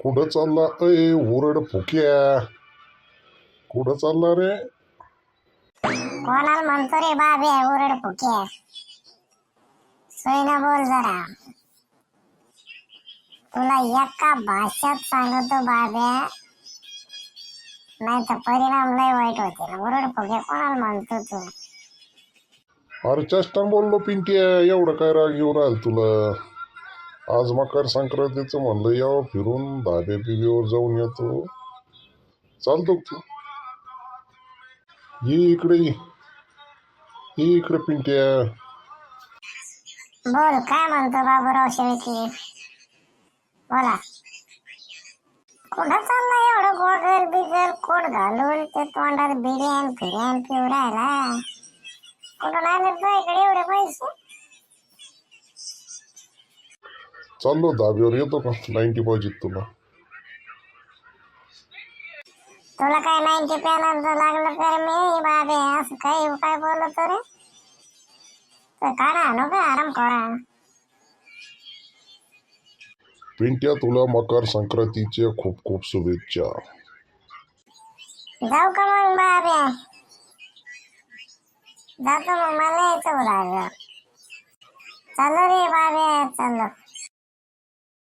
कुठं चालला? अय उरड फुक्या कुठं चालला रे? कोणाला म्हणतो रे बाबे ओरड फुके? सोयीनं बोल जरा. तुला एका भाषेत सांगतो बाब्या नाही तर परिणाम लय वाईट होते ना. ओरड फुके कोणाला म्हणतो तू? अरे चेष्टा बोललो पिंट्या एवढं काय राग येऊ राहील तुला? आज मकर संक्रांतीचं म्हणलं यावं फिरून धाबे बिबीवर जाऊन येतो. चालतो तू. ये इकडे ये. इकडे पिंट्या. बोल काय म्हणतो बाबूराव शेळके? बोला. कुठं चालला एवढं गोगल बिगल कोट घालून ते तोंडात बिर्याण फिर्याण पिऊ राहिला? कुठं आले तो इकडे एवढे पैसे? चाललो धाब्यावर येतो का नाईन्टी पाहिजे तुला तुला काय नाईन्टी पॅनल लागलं तर मी बाबे असं काही काय बोलत रे. तर काढा नो काय आराम करा. पिंट्या तुला मकर संक्रांतीच्या खूप खूप शुभेच्छा. जाऊ का मग बाबे? जातो मग मला यायचं लागलं चालू रे बाबे चाललो